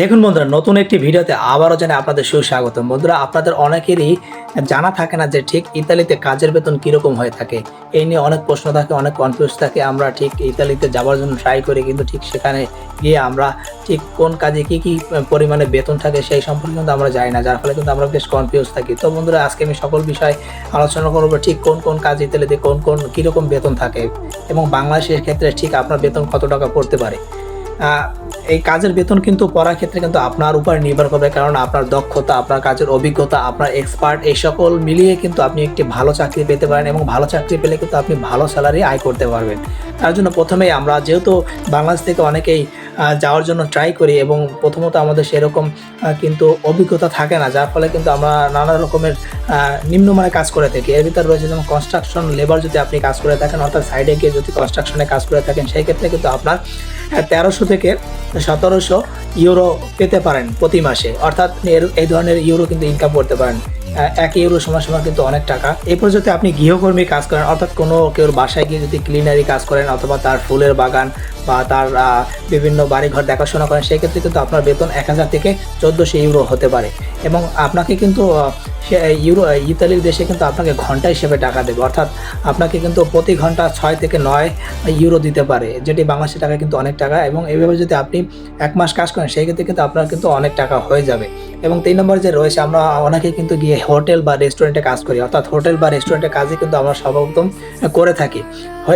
দেখুন বন্ধুরা, নতুন একটি ভিডিওতে আবারও জানাই আপনাদের সুস্বাগত। বন্ধুরা, আপনাদের অনেকেরই জানা থাকে না যে ঠিক ইতালিতে কাজের বেতন কীরকম হয়ে থাকে। এই নিয়ে অনেক প্রশ্ন থাকে, অনেক কনফিউজ থাকে। আমরা ঠিক ইতালিতে যাওয়ার জন্য ট্রাই করি, কিন্তু ঠিক সেখানে গিয়ে আমরা ঠিক কোন কাজে কী কী পরিমাণে বেতন থাকে সেই সম্পর্কে কিন্তু আমরা জানি না, যার ফলে কিন্তু আমরা বেশ কনফিউজ থাকি। তো বন্ধুরা, আজকে আমি সকল বিষয় আলোচনা করব ঠিক কোন কোন কাজ ইতালিতে কোন কোন কীরকম বেতন থাকে এবং বাংলাদেশের ক্ষেত্রে ঠিক আপনার বেতন কত টাকা পড়তে পারে। এই কাজের বেতন কিন্তু পড়ার ক্ষেত্রে কিন্তু আপনার উপর নির্ভর করবে, কারণ আপনার দক্ষতা, আপনার কাজের অভিজ্ঞতা, আপনার এক্সপার্ট এই সকল মিলিয়ে কিন্তু আপনি একটি ভালো চাকরি পেতে পারেন এবং ভালো চাকরি পেলে কিন্তু আপনি ভালো স্যালারি আয় করতে পারবেন। তার জন্য প্রথমেই আমরা যেহেতু বাংলাদেশ থেকে অনেকেই যাওয়ার জন্য ট্রাই করি এবং প্রথমত আমাদের সেরকম কিন্তু অভিজ্ঞতা থাকে না, যার ফলে কিন্তু আমরা নানা রকমের নিম্নমানের কাজ করে থাকি। এর ভিতরে রয়েছে যেমন কনস্ট্রাকশন লেবার যদি আপনি কাজ করে থাকেন, অর্থাৎ সাইডে গিয়ে যদি কনস্ট্রাকশনে কাজ করে থাকেন, সেই ক্ষেত্রে কিন্তু আপনার তেরোশো থেকে সতেরোশো ইউরো পেতে পারেন প্রতি মাসে। অর্থাৎ এই ধরনের ইউরো কিন্তু ইনকাম করতে পারেন। এক ইউরো সময় সময় কিন্তু অনেক টাকা। এরপর যদি আপনি গৃহকর্মী কাজ করেন, অর্থাৎ কোনো কেউ বাসায় গিয়ে যদি ক্লিনারি কাজ করেন, অথবা তার ফুলের বাগান বা তার বিভিন্ন বাড়িঘর দেখাশোনা করেন সেই ক্ষেত্রে কিন্তু আপনার বেতন এক হাজার থেকে চোদ্দোশো ইউরো হতে পারে। এবং আপনাকে কিন্তু ইউরো ইতালির দেশে কিন্তু আপনাকে ঘণ্টা হিসেবে টাকা দেবে। অর্থাৎ আপনাকে কিন্তু প্রতি ঘণ্টা ছয় থেকে নয় ইউরো দিতে পারে, যেটি বাংলাদেশের টাকা কিন্তু অনেক টাকা। এবং এইভাবে যদি আপনি এক মাস কাজ করেন সেই ক্ষেত্রে কিন্তু আপনার কিন্তু অনেক টাকা হয়ে যাবে। এবং তিন নম্বর যে রয়েছে, আমরা অনেকে কিন্তু গিয়ে হোটেল বা রেস্টুরেন্টে কাজ করি। অর্থাৎ হোটেল বা রেস্টুরেন্টের কাজই কিন্তু আমরা সর্বপ্রথম করে থাকি।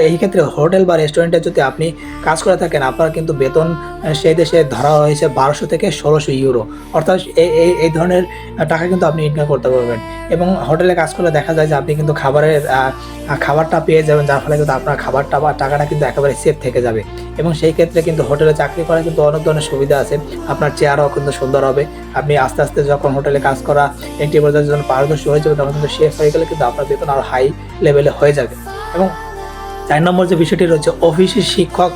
এই ক্ষেত্রে হোটেল বা রেস্টুরেন্টে যদি আপনি কাজ করে থাকেন, আপনার কিন্তু বেতন সেই দেশে ধরা হয়েছে বারোশো থেকে ষোলোশো ইউরো। অর্থাৎ এই এই- ধরনের টাকা কিন্তু আপনি ইনকাম করতে পারবেন। এবং হোটেলে কাজ করলে দেখা যায় যে আপনি কিন্তু খাবারের খাবারটা পেয়ে যাবেন, যার ফলে কিন্তু আপনার খাবারটা বা টাকাটা কিন্তু একেবারে সেফ থেকে যাবে। এবং সেই ক্ষেত্রে কিন্তু হোটেলে চাকরি করা কিন্তু অনেক ধরনের সুবিধা আছে। আপনার চেয়ারও কিন্তু সুন্দর হবে। আপনি আস্তে আস্তে যখন হোটেলে কাজ করা একটি পর্যায়ে যখন পারদর্শী হয়ে যাবে, তখন কিন্তু শেফ হয়ে গেলে কিন্তু আপনার বেতন আরও হাই লেভেলে হয়ে যাবে। এবং চার নম্বর যে বিষয়টি রয়েছে অফিসের শিক্ষক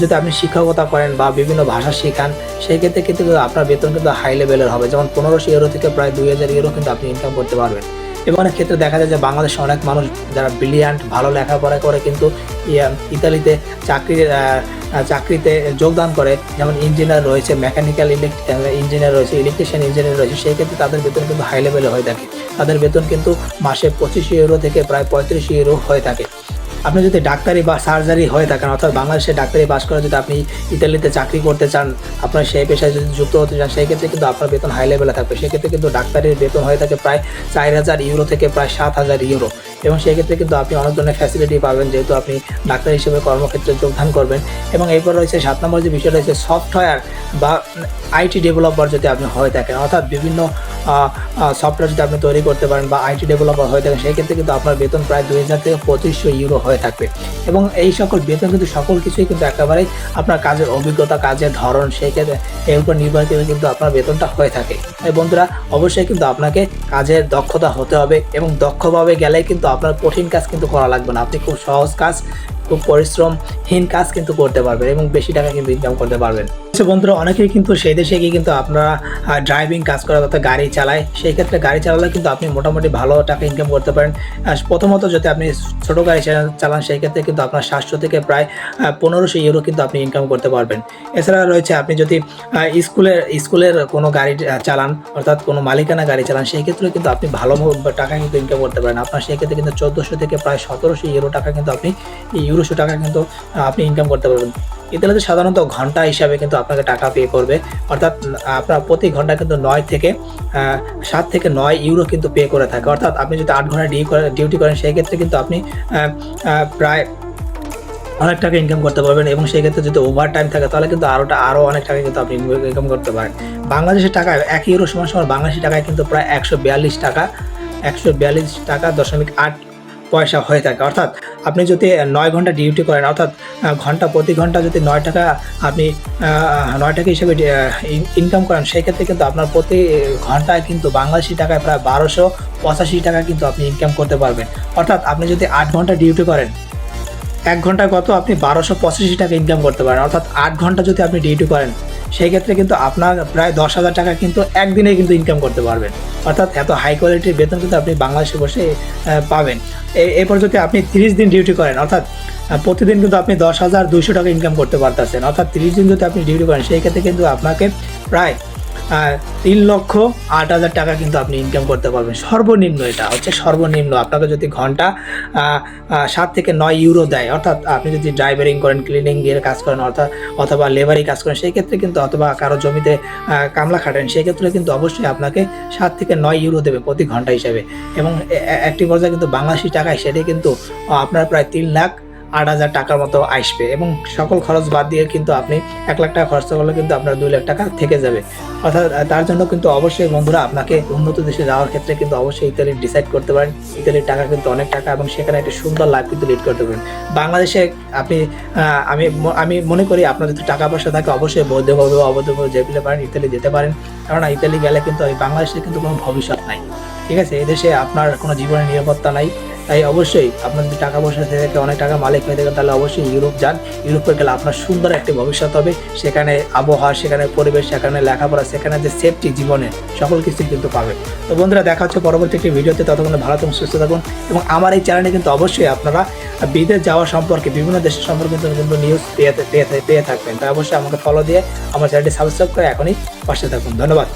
যদি আপনি শিক্ষকতা করেন বা বিভিন্ন ভাষা শেখান, সেই ক্ষেত্রে কিন্তু আপনার বেতন কিন্তু হাই লেভেলের হবে। যেমন পনেরোশো ইউরো থেকে প্রায় দুই হাজার ইউরো কিন্তু আপনি ইনকাম করতে পারবেন। এবং অনেক ক্ষেত্রে দেখা যায় যে বাংলাদেশে অনেক মানুষ যারা ব্রিলিয়ান্ট ভালো লেখাপড়া করে কিন্তু, ইয়া- ইতালিতে চাকরির চাকরিতে যোগদান করে। যেমন ইঞ্জিনিয়ার রয়েছে মেকানিক্যাল ইঞ্জিনিয়ার রয়েছে ইলেকট্রিশিয়ান ইঞ্জিনিয়ার রয়েছে, সেই ক্ষেত্রে তাদের বেতন কিন্তু হাই লেভেলে হয়ে থাকে। তাদের বেতন কিন্তু মাসে পঁচিশ ইউরো থেকে প্রায় পঁয়ত্রিশ ইউরো হয়ে থাকে। আপনি যদি ডাক্তারি বা সার্জারি হয়ে থাকেন, অর্থাৎ বাংলাদেশে ডাক্তারি বাস করে যদি আপনি ইতালিতে চাকরি করতে চান, আপনার সেই পেশায় যদি যুক্ত হতে চান সেই ক্ষেত্রে কিন্তু আপনার বেতন হাই লেভেলে থাকবে। সেক্ষেত্রে কিন্তু ডাক্তারির বেতন হয়ে থাকে প্রায় চার হাজার ইউরো থেকে প্রায় সাত হাজার ইউরো এবং সেই ক্ষেত্রে কিন্তু আপনি অনেক ধরনের ফ্যাসিলিটি পাবেন, যেহেতু আপনি ডাক্তার হিসেবে কর্মক্ষেত্রে যোগদান করবেন। এবং এরপর রয়েছে সাত নম্বর যে বিষয় রয়েছে সফটওয়্যার বা আইটি ডেভেলপার যদি আপনি হয়ে থাকেন, অর্থাৎ বিভিন্ন সফটওয়্যার যদি আপনি তৈরি করতে পারেন বা আইটি ডেভেলপার হয়ে থাকেন, সেই ক্ষেত্রে কিন্তু আপনার বেতন প্রায় দুই হাজার থেকে পঁচিশশো ইউরো হয়ে থাকবে। এবং এই সকল বেতন কিন্তু সকল কিছুই কিন্তু একেবারেই আপনার কাজের অভিজ্ঞতা, কাজের ধরন, সেই ক্ষেত্রে এর উপর নির্ভর করে কিন্তু আপনার বেতনটা হয়ে থাকে। তাই বন্ধুরা, অবশ্যই কিন্তু আপনাকে কাজের দক্ষতা হতে হবে এবং দক্ষভাবে গেলে কিন্তু আপনার কঠিন কাজ কিন্তু করা লাগবে না। আপনি খুব সহজ কাজ খুব পরিশ্রমহীন কাজ কিন্তু করতে পারবেন এবং বেশি টাকা কিন্তু ইনকাম করতে পারবেন। আচ্ছা বন্ধুরা, অনেকেই কিন্তু সেই দেশে গিয়ে কিন্তু আপনারা ড্রাইভিং কাজ করা অর্থাৎ গাড়ি চালায়। সেই ক্ষেত্রে গাড়ি চালালে কিন্তু আপনি মোটামুটি ভালো টাকা ইনকাম করতে পারেন। প্রথমত যদি আপনি ছোট গাড়ি চালান, সেই ক্ষেত্রে কিন্তু আপনার সাতশো থেকে প্রায় পনেরোশো ইউরো কিন্তু আপনি ইনকাম করতে পারবেন। এছাড়া রয়েছে আপনি যদি স্কুলের স্কুলের কোনো গাড়ি চালান, অর্থাৎ কোনো মালিকানা গাড়ি চালান, সেই ক্ষেত্রে কিন্তু আপনি ভালো টাকা কিন্তু ইনকাম করতে পারেন। আপনার সেই ক্ষেত্রে কিন্তু চোদ্দোশো থেকে প্রায় সতেরোশো ইউরো টাকা কিন্তু আপনি ইউরোশো টাকা কিন্তু আপনি ইনকাম করতে পারবেন। ইতালিতে সাধারণত ঘণ্টা হিসাবে কিন্তু আপনাকে টাকা পে করবে। অর্থাৎ আপনার প্রতি ঘণ্টা কিন্তু নয় থেকে সাত থেকে নয় ইউরো কিন্তু পে করে থাকে। অর্থাৎ আপনি যদি আট ঘণ্টা ডিউ করে ডিউটি করেন, সেই ক্ষেত্রে কিন্তু আপনি প্রায় অনেক টাকা ইনকাম করতে পারবেন এবং সেই ক্ষেত্রে যদি ওভার টাইম থাকে, তাহলে কিন্তু আরোটা আরও অনেক টাকা কিন্তু আপনি ইনকাম করতে পারেন। বাংলাদেশের টাকায় এক ইউরো সমান সমান বাংলাদেশি টাকায় কিন্তু প্রায় একশো বিয়াল্লিশ টাকা, একশো বিয়াল্লিশ টাকা দশমিক আট পয়সা হয়ে থাকে। অর্থাৎ আপনি যদি নয় ঘণ্টা ডিউটি করেন, অর্থাৎ ঘণ্টা প্রতি ঘণ্টা যদি নয় টাকা আপনি নয় টাকা হিসেবে ইনকাম করেন সেই ক্ষেত্রে কিন্তু আপনার প্রতি ঘন্টায় কিন্তু বাংলাদেশি টাকায় প্রায় বারোশো পঁচাশি টাকা কিন্তু আপনি ইনকাম করতে পারবেন। অর্থাৎ আপনি যদি আট ঘণ্টা ডিউটি করেন, এক ঘণ্টা কত আপনি বারোশো পঁচাশি টাকা ইনকাম করতে পারেন। অর্থাৎ আট ঘণ্টা যদি আপনি ডিউটি করেন সেই ক্ষেত্রে কিন্তু আপনার প্রায় দশ হাজার টাকা কিন্তু একদিনে কিন্তু ইনকাম করতে পারবেন। অর্থাৎ এত হাই কোয়ালিটির বেতন কিন্তু আপনি বাংলাদেশে বসে পাবেন। এরপর যদি আপনি তিরিশ দিন ডিউটি করেন, অর্থাৎ প্রতিদিন কিন্তু আপনি দশ হাজার দুইশো টাকা ইনকাম করতে পারতেছেন। অর্থাৎ তিরিশ দিন যদি আপনি ডিউটি করেন, সেই ক্ষেত্রে কিন্তু আপনাকে প্রায় তিন লক্ষ আট হাজার টাকা কিন্তু আপনি ইনকাম করতে পারবেন। সর্বনিম্ন এটা হচ্ছে সর্বনিম্ন। আপনাকে যদি ঘণ্টা সাত থেকে নয় ইউরো দেয়, অর্থাৎ আপনি যদি ড্রাইভারিং করেন ক্লিনিং এর কাজ করেন, অর্থাৎ অথবা লেবারি কাজ করেন, সেই ক্ষেত্রে কিন্তু অথবা কারও জমিতে কামলা খাটেন, সেই ক্ষেত্রে কিন্তু অবশ্যই আপনাকে সাত থেকে নয় ইউরো দেবে প্রতি ঘণ্টা হিসাবে। এবং একটি পর্যায়ে কিন্তু বাংলাদেশি টাকায় সেটি কিন্তু আপনার প্রায় তিন লাখ আট হাজার টাকার মতো আসবে এবং সকল খরচ বাদ দিয়ে কিন্তু আপনি এক লাখ টাকা খরচ করলে কিন্তু আপনার দুই লাখ টাকা থেকে যাবে। অর্থাৎ তার জন্য কিন্তু অবশ্যই বন্ধুরা আপনাকে উন্নত দেশে যাওয়ার ক্ষেত্রে কিন্তু অবশ্যই ইতালি ডিসাইড করতে পারেন। ইতালির টাকা কিন্তু অনেক টাকা এবং সেখানে একটা সুন্দর লাইফ কিন্তু লিড করতে পারেন। বাংলাদেশে আপনি আমি আমি মনে করি আপনার যদি টাকা পয়সা থাকে অবশ্যই বৈধভাবে অবৈধভাবে যেতে পারেন, ইতালি যেতে পারেন। কারণ ইতালি গেলে কিন্তু বাংলাদেশে কিন্তু কোনো ভবিষ্যৎ নাই। ঠিক আছে? এই দেশে আপনার কোনো জীবনের নিরাপত্তা নাই। তাই অবশ্যই আপনার যদি টাকা পয়সা থেকে অনেক টাকা মালিক হয়ে থাকেন তাহলে অবশ্যই ইউরোপ যান। ইউরোপে গেলে আপনার সুন্দর একটি ভবিষ্যৎ হবে। সেখানে আবহাওয়া, সেখানে পরিবেশ, সেখানে লেখাপড়া, সেখানে যে সেফটি জীবনে সকল কিছু কিন্তু পাবে তো বন্ধুরা, দেখা হচ্ছে পরবর্তী একটি ভিডিওতে। ততক্ষণ ভালো থাকুন, সুস্থ থাকুন এবং আমার এই চ্যানেলে কিন্তু অবশ্যই আপনারা বিদেশ যাওয়া সম্পর্কে, বিভিন্ন দেশের সম্পর্কে কিন্তু নিউজ পেয়ে পেয়ে পেয়ে থাকবেন। তাই অবশ্যই আমাকে ফলো দিয়ে আমার চ্যানেলটি সাবস্ক্রাইব করে এখনই পাশে থাকুন। ধন্যবাদ।